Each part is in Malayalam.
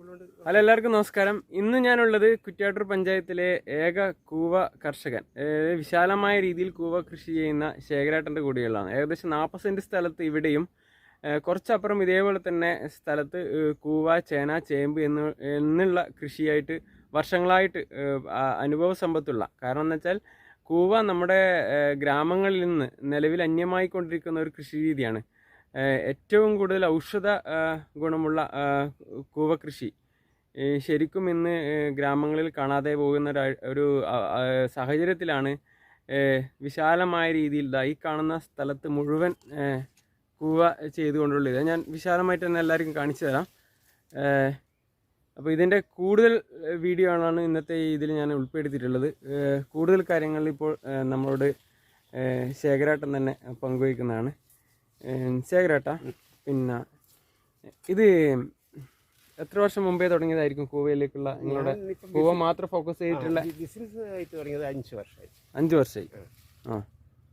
ഹലോ എല്ലാവർക്കും നമസ്കാരം. ഇന്ന് ഞാനുള്ളത് കുറ്റ്യാട്ടൂർ പഞ്ചായത്തിലെ ഏക കൂവ കർഷകൻ. വിശാലമായ രീതിയിൽ കൂവ കൃഷി ചെയ്യുന്ന ശേഖരേട്ടന്റെ കൂടിയുള്ളതാണ്. ഏകദേശം നാൽപ്പത് സെന്റ് സ്ഥലത്ത് ഇവിടെയും കുറച്ചപ്പുറം ഇതേപോലെ തന്നെ സ്ഥലത്ത് കൂവ ചേന ചേമ്പ് എന്ന് എന്നുള്ള കൃഷിയായിട്ട് വർഷങ്ങളായിട്ട് അനുഭവ സമ്പത്തുള്ള. കാരണം എന്ന് വെച്ചാൽ കൂവ നമ്മുടെ ഗ്രാമങ്ങളിൽ നിന്ന് നിലവിൽ അന്യമായിക്കൊണ്ടിരിക്കുന്ന ഒരു കൃഷി രീതിയാണ്. ഏറ്റവും കൂടുതൽ ഔഷധ ഗുണമുള്ള കൂവകൃഷി കൂവ കൃഷി ശരിക്കും ഇന്ന് ഗ്രാമങ്ങളിൽ കാണാതെ പോകുന്ന ഒരു സാഹചര്യത്തിലാണ് വിശാലമായ രീതിയിൽ ഈ കാണുന്ന സ്ഥലത്ത് മുഴുവൻ കൂവ കൂവ ചെയ്തുകൊണ്ടുള്ളത്. ഞാൻ വിശാലമായിട്ട് തന്നെ എല്ലാവർക്കും കാണിച്ചു തരാം. അപ്പോൾ ഇതിന്റെ കൂടുതൽ വീഡിയോ ആണ് ഇന്നത്തെ ഇതിൽ ഞാൻ ഉൾപ്പെടുത്തിയിട്ടുള്ളത്. കൂടുതൽ കാര്യങ്ങൾ ഇപ്പോൾ നമ്മളോട് ശേഖരാട്ടം തന്നെ പങ്കുവയ്ക്കുന്നതാണ്. ശേഖരേട്ടാ പിന്നെ ഇത് എത്ര വർഷം മുമ്പേ തുടങ്ങിയതായിരിക്കും കൂവയിലേക്കുള്ള നിങ്ങളുടെ കൂവ മാത്രം ഫോക്കസ് ചെയ്തിട്ടുള്ള ബിസിനസ് ആയിട്ട് തുടങ്ങിയത് അഞ്ച് വർഷമായി. അഞ്ച് വർഷമായി. ആ.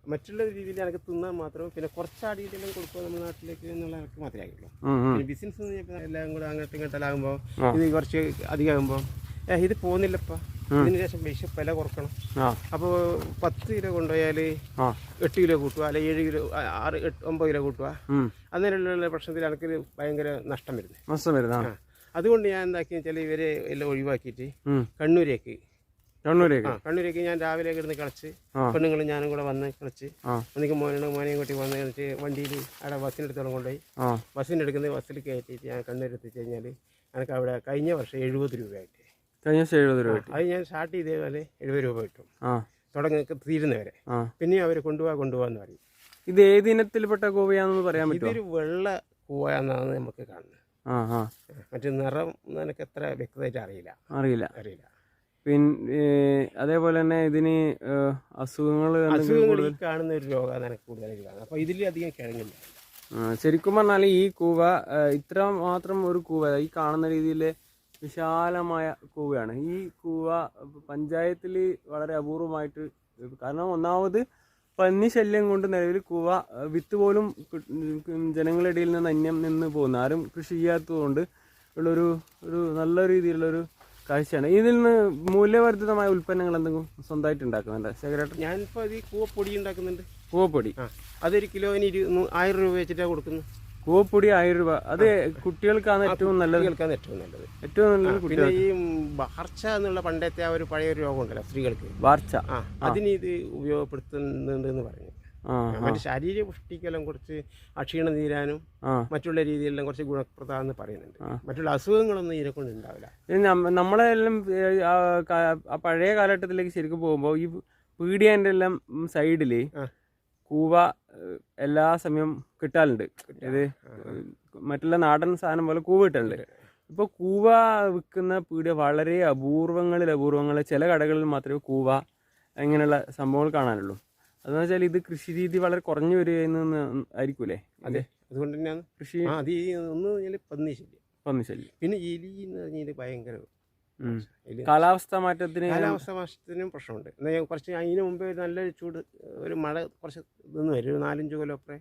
മറ്റുള്ള രീതിയിൽ എനിക്ക് തിന്നാൻ മാത്രം പിന്നെ കുറച്ച് അടിയിലെല്ലാം കൊടുക്കുക നമ്മുടെ നാട്ടിലേക്ക് എന്നുള്ള എനിക്ക് മാത്രമേ ആയിട്ടുള്ളൂ ബിസിനസ് എല്ലാം കൂടെ അങ്ങോട്ടും ഇങ്ങോട്ടെല്ലാം ആകുമ്പോൾ ഇത് കുറച്ച് അധികമാകുമ്പോൾ ആകുമ്പോൾ ഇത് പോകുന്നില്ലപ്പാ. ഇതിന് ശേഷം വില കുറക്കണം. അപ്പോൾ പത്ത് കിലോ കൊണ്ടുപോയാൽ എട്ട് കിലോ കൂട്ടുക അല്ലെ ഏഴ് കിലോ ആറ് ഒമ്പത് കിലോ കൂട്ടുക. അങ്ങനെയുള്ള പ്രശ്നത്തിൽ എനിക്ക് ഭയങ്കര നഷ്ടം വരുന്നത് നഷ്ടം വരുന്ന അതുകൊണ്ട് ഞാൻ എന്താക്കിയെന്ന് വെച്ചാൽ ഇവരെ എല്ലാം ഒഴിവാക്കിയിട്ട് കണ്ണൂരേക്ക്. കണ്ണൂരേക്ക്? കണ്ണൂരേക്ക് ഞാൻ രാവിലെ കിടന്ന് കളിച്ച്. പെണ്ണുങ്ങളും ഞാനും കൂടെ വന്ന് കളിച്ച് എനിക്ക് മോനും മോനെയും കൂട്ടി വന്ന് കളിച്ച് വണ്ടിയിൽ അവിടെ ബസ്സിനെടുത്തോളം കൊണ്ടുപോയി. ബസ്സിനെടുക്കുന്ന ബസ്സിൽ കയറ്റിയിട്ട് ഞാൻ കണ്ണൂരെത്തിച്ച് കഴിഞ്ഞാൽ എനിക്ക് അവിടെ കഴിഞ്ഞ വർഷം എഴുപത് രൂപയായിട്ട്. കഴിഞ്ഞ ദിവസം എഴുപത് രൂപ കിട്ടി. അത് ഞാൻ സ്റ്റാർട്ട് ചെയ്തേപോലെ എഴുപത് രൂപ കിട്ടും. ആ. തുടങ്ങി തീരുന്നവരെ ആ. പിന്നെ അവർ കൊണ്ടുപോവാന്ന് കൊണ്ടുപോകാന്ന് പറയും. ഇത് ഏത് ഇനത്തിൽപ്പെട്ട കോവയാണെന്ന് പറയാൻ പറ്റുമോ ഇതൊരു വെള്ള പൂവാന്നാണ് നമുക്ക് കാണുന്നത്. ആ ആ. മറ്റു നിറം എനിക്ക് എത്ര വ്യക്തമായിട്ട് അറിയില്ല. അറിയില്ല. അറിയില്ല. പിന്നെ അതേപോലെ തന്നെ ഇതിന് അസുഖങ്ങൾ അസുഖങ്ങൾ ഈ കാണുന്ന ഒരു രോഗമാണ് എനിക്ക് കൂടുതലായിട്ട് കാണുന്നത്. അപ്പോൾ ഇതിൽ അധികം കിഴങ്ങില്ല ശരിക്കും പറഞ്ഞാൽ ഈ കൂവ ഇത്ര മാത്രം ഒരു കൂവ ഈ കാണുന്ന രീതിയിൽ വിശാലമായ കൂവയാണ്. ഈ കൂവ പഞ്ചായത്തിൽ വളരെ അപൂർവമായിട്ട് കാരണം ഒന്നാമത് പന്നി ശല്യം കൊണ്ട് നിലവിൽ കൂവ വിത്ത് പോലും ജനങ്ങളിടയിൽ ജനങ്ങളുടെ ഇടയിൽ നിന്ന് അന്യം നിന്ന് പോകുന്നു ആരും കൃഷി ചെയ്യാത്തതുകൊണ്ട് ഉള്ളൊരു ഒരു നല്ല രീതിയിലുള്ളൊരു കാഴ്ചയാണ്. ഇതിൽ നിന്ന് മൂല്യവർദ്ധിതമായ ഉൽപ്പന്നങ്ങൾ എന്തെങ്കിലും സ്വന്തമായിട്ട് ഉണ്ടാക്കുന്നുണ്ട്? ശേഖരേട്ടൻ? ഞാനിപ്പോൾ അത് ഈ കൂവപ്പൊടി ഉണ്ടാക്കുന്നുണ്ട്. കൂവപ്പൊടി. അതൊരു കിലോന് ഇരു ആയിരം രൂപ വെച്ചിട്ടാണ് കൊടുക്കുന്നത്. കൂവപ്പൊടി ആയിരം രൂപ. അത് കുട്ടികൾക്കാണ് ഏറ്റവും നല്ലത്. കേൾക്കാൻ ഏറ്റവും നല്ലത്. ഏറ്റവും നല്ലത് പിന്നെ ഈ വാർച്ച എന്നുള്ള പണ്ടത്തെ ആ ഒരു പഴയ ഒരു രോഗം ഉണ്ടല്ലോ സ്ത്രീകൾക്ക്. വാർച്ച ആ അതിന് ഇത് ഉപയോഗപ്പെടുത്തുന്നുണ്ട് എന്ന് പറഞ്ഞു. ആ മറ്റു ശരീര പുഷ്ടിക്കെല്ലാം കുറച്ച് അക്ഷീണം തീരാനും മറ്റുള്ള രീതിയിലെല്ലാം കുറച്ച് ഗുണപ്രദമാണെന്ന് പറയുന്നുണ്ട്. മറ്റുള്ള അസുഖങ്ങളൊന്നും ഇതിനെ കൊണ്ട് ഉണ്ടാവില്ല. നമ്മളെല്ലാം പഴയ കാലഘട്ടത്തിലേക്ക് ശരിക്കും പോകുമ്പോൾ ഈ പീഡിയന്റെ എല്ലാം സൈഡിൽ. കൂവ എല്ലാ സമയം കിട്ടാറുണ്ട് ഇത് മറ്റുള്ള നാടൻ സാധനം പോലെ കൂവ കിട്ടാറുണ്ട് ഇപ്പോൾ കൂവ വിൽക്കുന്ന പീടിയ വളരെ അപൂർവങ്ങളിൽ അപൂർവങ്ങളിൽ ചില കടകളിൽ മാത്രമേ കൂവ ഇങ്ങനെയുള്ള സംഭവങ്ങൾ കാണാനുള്ളൂ. അതെന്ന് വെച്ചാൽ ഇത് കൃഷി രീതി വളരെ കുറഞ്ഞു വരികയെന്ന് ആയിരിക്കൂലേ? അതെ. അതുകൊണ്ട് തന്നെയാണ്. കൃഷി അത് ഒന്ന് പന്നി ശല്യം പന്നി ശല്യം പിന്നെ എലി എന്ന് പറഞ്ഞാൽ. എലി കാലാവസ്ഥ മാറ്റത്തിന് കാലാവസ്ഥ മാറ്റത്തിനും പ്രശ്നമുണ്ട്. എന്നാൽ കുറച്ച് അതിന് മുമ്പേ ഒരു നല്ലൊരു ചൂട് ഒരു മഴ കുറച്ച് നിന്ന് വരും. ഒരു നാലഞ്ച് കൊല്ലം അപ്പുറേ.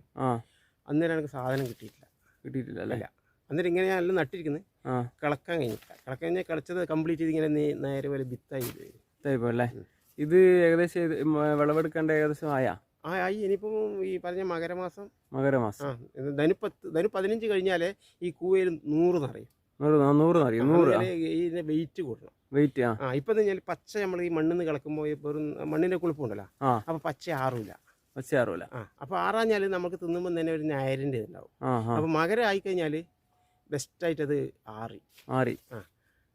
അന്നേരം എനിക്ക് സാധനം കിട്ടിയിട്ടില്ല. കിട്ടിയിട്ടില്ല അല്ല? അന്നേരം ഇങ്ങനെ ഞാൻ എല്ലാം നട്ടിരിക്കുന്നത് കിളക്കാൻ കഴിഞ്ഞില്ല. കിളക്കാൻ കഴിഞ്ഞാൽ കിളച്ചത് കംപ്ലീറ്റ് ചെയ്ത് ഇങ്ങനെ നേരെ പോലെ വിത്തായി വരും അല്ലേ? ഇത് ഏകദേശം വിളവെടുക്കേണ്ട ഏകദേശം ആയാ? ആ ആയി. ഇനിയിപ്പം ഈ പറഞ്ഞ മകരമാസം. മകരമാസം. ധനുപ്പത്ത് ധനു പതിനഞ്ച് കഴിഞ്ഞാലേ ഈ കൂവയിൽ നൂറ് നിറയും. നൂറ് നാ- നൂറ് അറിയും നൂറ് അതുപോലെ ഇതിന്റെ വെയിറ്റ് കൂട്ടണം വെയിറ്റ് ആ. ആ ഇപ്പം പച്ച നമ്മൾ ഈ മണ്ണിൽ നിന്ന് കിളക്കുമ്പോൾ വെറും മണ്ണിന്റെ കുളിപ്പുണ്ടല്ലോ. ആ. അപ്പോൾ പച്ച ആറില്ല പച്ച ആ അപ്പോൾ ആറാഞ്ഞാൽ നമുക്ക് തിന്നുമ്പോൾ തന്നെ ഒരു ഞായരിന്റെ ഉണ്ടാവും അപ്പോൾ മകരം ആയിക്കഴിഞ്ഞാൽ ബെസ്റ്റായിട്ട് അത് ആറി. ആറി. ആ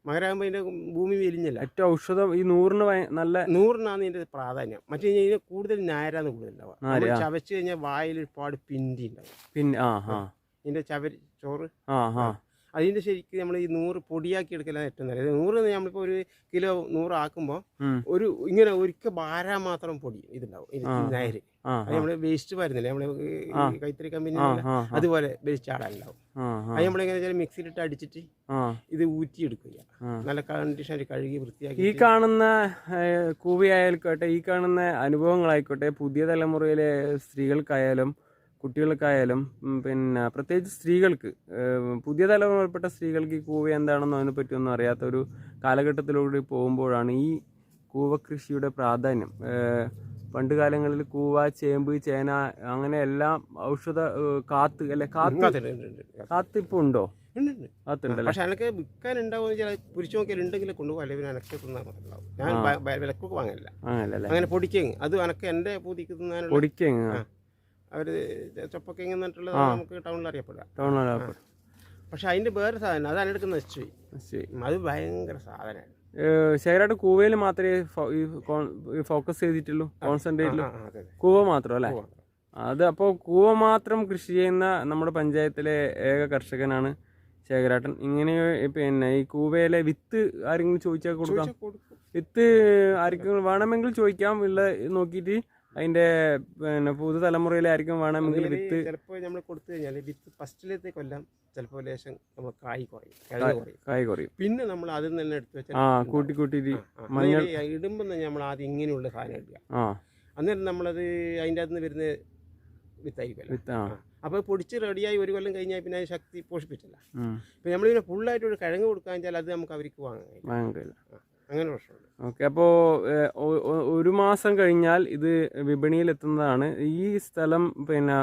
മകരാകുമ്പോൾ അതിന്റെ ഭൂമി വെലിഞ്ഞല്ല ഏറ്റവും ഔഷധം ഈ നൂറിന് നല്ല നൂറിനാണ് ഇതിന്റെ പ്രാധാന്യം. മറ്റേ ഇതിന് കൂടുതൽ ഞാരാന്ന് കൂടുതൽ ഉണ്ടാവുക ചവച്ച് കഴിഞ്ഞാൽ വായിൽ ഒരുപാട് പിണ്ടി ഉണ്ടാവും. പിന്നെ ആ ആ. ഇതിന്റെ ചവര് ചോറ്? ആ. ആ. അതിന്റെ ശരിക്കും നമ്മൾ ഈ നൂറ് പൊടിയാക്കി എടുക്കലാണ് ഏറ്റവും നല്ലത്. നൂറ് നമ്മളിപ്പോൾ ഒരു കിലോ നൂറ് ആക്കുമ്പോൾ ഒരു ഇങ്ങനെ ഒരിക്കൽ ഭാര മാത്രം പൊടി ഇതുണ്ടാവും. നായര്. അത് നമ്മൾ വേസ്റ്റ് വരുന്നില്ല? നമ്മൾ. കൈത്തറി കമ്പനി അതുപോലെ വേസ്റ്റ് ആടാനുണ്ടാവും അത് നമ്മളെങ്ങനെ വെച്ചാൽ മിക്സിയിലിട്ട് അടിച്ചിട്ട് ഇത് ഊറ്റിയെടുക്കുക എടുക്കുക നല്ല കണ്ടീഷൻ കഴുകി വൃത്തിയാക്കി ഈ കാണുന്ന കൂവിയായാലും കൂവിയായിക്കോട്ടെ ഈ കാണുന്ന അനുഭവങ്ങളായിക്കോട്ടെ പുതിയ തലമുറയിലെ സ്ത്രീകൾക്കായാലും കുട്ടികൾക്കായാലും പിന്നെ പ്രത്യേകിച്ച് സ്ത്രീകൾക്ക് പുതിയ തലമുറപ്പെട്ട സ്ത്രീകൾക്ക് ഈ കൂവ എന്താണെന്നോ അതിനെ പറ്റിയൊന്നും അറിയാത്ത ഒരു കാലഘട്ടത്തിലൂടെ പോകുമ്പോഴാണ് ഈ കൂവ കൃഷിയുടെ പ്രാധാന്യം. പണ്ട് കാലങ്ങളിൽ കൂവ ചേമ്പ് ചേന അങ്ങനെ എല്ലാം ഔഷധ കാത്ത് അല്ലെ കാത്ത്. കാത്ത് ഇപ്പോൾ ഉണ്ടോ? പക്ഷെ എനിക്ക് വിൽക്കാൻ ഉണ്ടാവുമെന്ന് വെച്ചാൽ പുരിച്ചു നോക്കിയാൽ ഉണ്ടെങ്കിൽ കൊണ്ടുപോകും അല്ലെങ്കിൽ അനക്കെ തിന്നാൻ മനസ്സിലാവും ഞാൻ വിലക്കൊക്കെ വാങ്ങില്ല അങ്ങനെ അത് അനക്ക് എന്റെ പൂതിക്ക് തിന്നാനുള്ള പൊടിക്കങ്ങ് ആ. ചൊപ്പക്കിങ് എന്നിട്ടുള്ളത് നമുക്ക് ടൗണിൽ അറിയപ്പെടുക ടൗണിലാണ് പക്ഷെ അതിന്റെ വേറെ സാധനം അതാണ് എടുക്കുന്ന അത് ഭയങ്കര സാധനമാണ്. ശേഖരായിട്ട് കൂവയിൽ മാത്രമേ ഫോക്കസ് ചെയ്തിട്ടുള്ളൂ കോൺസെൻട്രേറ്റ് കൂവ മാത്രം അല്ലേ? അത് അപ്പോൾ കൂവ മാത്രം കൃഷി ചെയ്യുന്ന നമ്മുടെ പഞ്ചായത്തിലെ ഏക കർഷകനാണ് ശേഖരാട്ടൻ. ഇങ്ങനെ പിന്നെ ഈ കൂവയിലെ വിത്ത് ആരെങ്കിലും ചോദിച്ചാൽ കൊടുക്കാം. വിത്ത് ആർക്കെങ്കിലും വേണമെങ്കിൽ ചോദിക്കാം ഉള്ള നോക്കിയിട്ട് അതിന്റെ പിന്നെ പുതു ആർക്കും വേണമെങ്കിൽ വിത്ത് ചിലപ്പോൾ നമ്മൾ കൊടുത്തു കഴിഞ്ഞാൽ വിത്ത് ഫസ്റ്റിലത്തെ കൊല്ലം ചിലപ്പോൾ ലേശം നമ്മൾ കായ് കുറയും കിഴങ്ങ് കുറയും. കായ് കുറയും. പിന്നെ നമ്മൾ അതിൽ നിന്ന് എടുത്തു വെച്ചാൽ ആ കൂട്ടി കൂട്ടിയിട്ട് മഞ്ഞൾ ഇടുമ്പോൾ തന്നെ നമ്മൾ ആദ്യം ഇങ്ങനെയുള്ള സാധനം ഇടുക. ആ. അന്നേരം നമ്മളത് അതിന്റെ അകത്ത് നിന്ന് വരുന്ന വിത്തായിരിക്കുമല്ലോ. വിത്ത് ആ. അപ്പോൾ പൊടിച്ച് റെഡിയായി ഒരു കൊല്ലം കഴിഞ്ഞാൽ പിന്നെ അതിന് ശക്തി പോഷിപ്പിച്ചില്ല. ഇപ്പം നമ്മളിങ്ങനെ ഫുള്ളായിട്ട് ഒരു കിഴങ്ങ് കൊടുക്കാൻ വെച്ചാൽ അത് നമുക്ക് അവർക്ക് വാങ്ങാൻ കഴിയും വാങ്ങിക്കില്ല അങ്ങനെ പ്രശ്നമുണ്ട് ഓക്കെ അപ്പോൾ ഒരു മാസം കഴിഞ്ഞാൽ ഇത് വിപണിയിൽ എത്തുന്നതാണ് ഈ സ്ഥലം പിന്നെ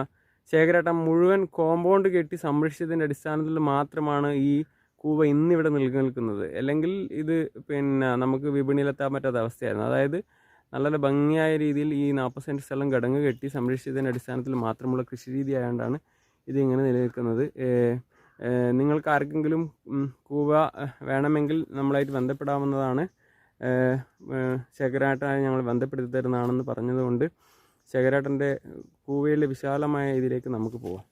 ശേഖരേട്ടൻ മുഴുവൻ കോമ്പൗണ്ട് കെട്ടി സംരക്ഷിച്ചതിന്റെ അടിസ്ഥാനത്തിൽ മാത്രമാണ് ഈ കൂവ ഇന്നിവിടെ നിലനിൽക്കുന്നത് അല്ലെങ്കിൽ ഇത് പിന്നെ നമുക്ക് വിപണിയിലെത്താൻ പറ്റാത്ത അവസ്ഥയായിരുന്നു. അതായത് നല്ല നല്ല ഭംഗിയായ രീതിയിൽ ഈ നാൽപ്പത് സെന്റ് സ്ഥലം കിടങ്ങ് കെട്ടി സംരക്ഷിച്ചതിന്റെ അടിസ്ഥാനത്തിൽ മാത്രമുള്ള കൃഷി രീതി ആയതുകൊണ്ടാണ് ഇതിങ്ങനെ നിലനിൽക്കുന്നത്. നിങ്ങൾക്ക് ആർക്കെങ്കിലും കൂവ വേണമെങ്കിൽ നമ്മളായിട്ട് ബന്ധപ്പെടാവുന്നതാണ്. ശേഖരാട്ടായി ഞങ്ങൾ ബന്ധപ്പെടുത്തി തരുന്നതാണെന്ന് പറഞ്ഞതുകൊണ്ട് ശേഖരാട്ടന്റെ കൂവയിലെ വിശാലമായ ഇതിലേക്ക് നമുക്ക് പോവാം.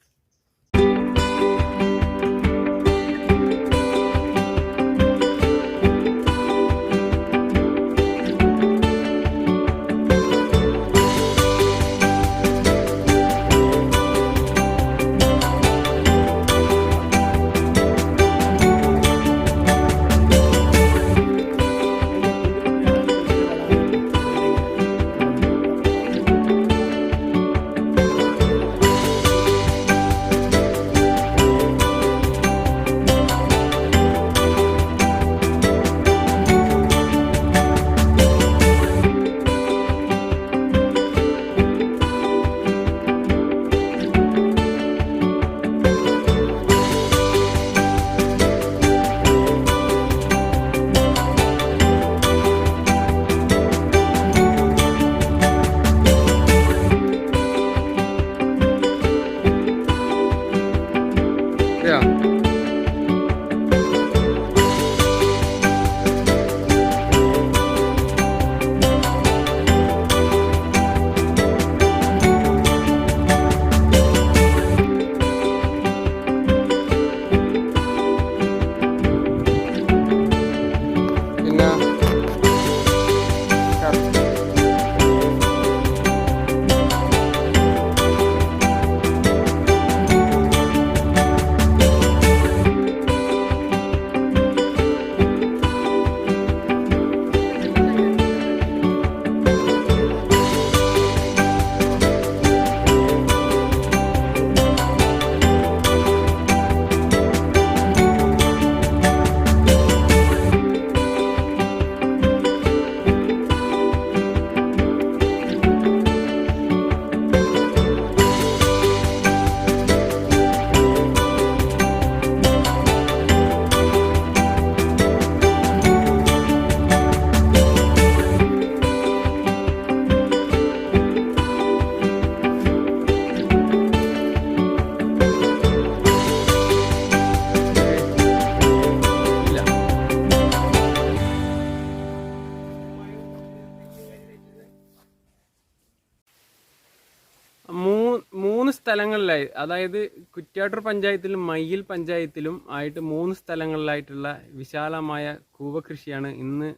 സ്ഥലങ്ങളിലായി അതായത് കുറ്റ്യാട്ടൂർ പഞ്ചായത്തിലും മയ്യിൽ പഞ്ചായത്തിലും ആയിട്ട് മൂന്ന് സ്ഥലങ്ങളിലായിട്ടുള്ള വിശാലമായ കൂവ കൃഷിയാണ് ഇന്ന്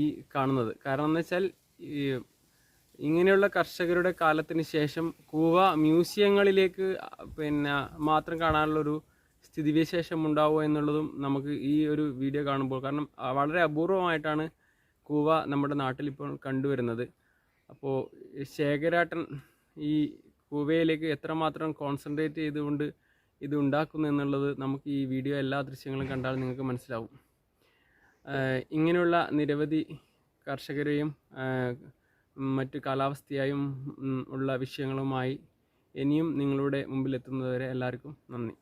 ഈ കാണുന്നത്. കാരണം എന്ന് വെച്ചാൽ ഇങ്ങനെയുള്ള കർഷകരുടെ കാലത്തിന് ശേഷം കൂവ മ്യൂസിയങ്ങളിലേക്ക് പിന്നെ മാത്രം കാണാനുള്ളൊരു സ്ഥിതിവിശേഷം ഉണ്ടാവുമോ എന്നുള്ളതും നമുക്ക് ഈ ഒരു വീഡിയോ കാണുമ്പോൾ കാരണം വളരെ അപൂർവമായിട്ടാണ് കൂവ നമ്മുടെ നാട്ടിൽ ഇപ്പോൾ കണ്ടുവരുന്നത്. അപ്പോൾ ശേഖരാട്ടൻ ഈ കൂവയിലേക്ക് എത്രമാത്രം കോൺസെൻട്രേറ്റ് ചെയ്തുകൊണ്ട് ഇത് ഉണ്ടാക്കുന്നു എന്നുള്ളത് നമുക്ക് ഈ വീഡിയോ എല്ലാ ദൃശ്യങ്ങളും കണ്ടാൽ നിങ്ങൾക്ക് മനസ്സിലാവും. ഇങ്ങനെയുള്ള നിരവധി കർഷകരെയും മറ്റ് കാലാവസ്ഥയായും ഉള്ള വിഷയങ്ങളുമായി ഇനിയും നിങ്ങളുടെ മുമ്പിലെത്തുന്നതുവരെ എല്ലാവർക്കും നന്ദി.